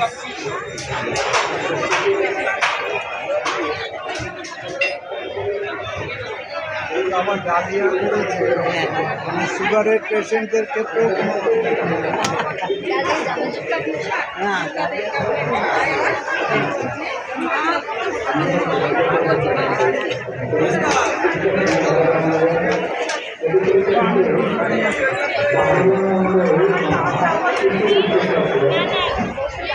মানে সুগারের পেশেন্টদের ক্ষেত্রে হ্যাঁ।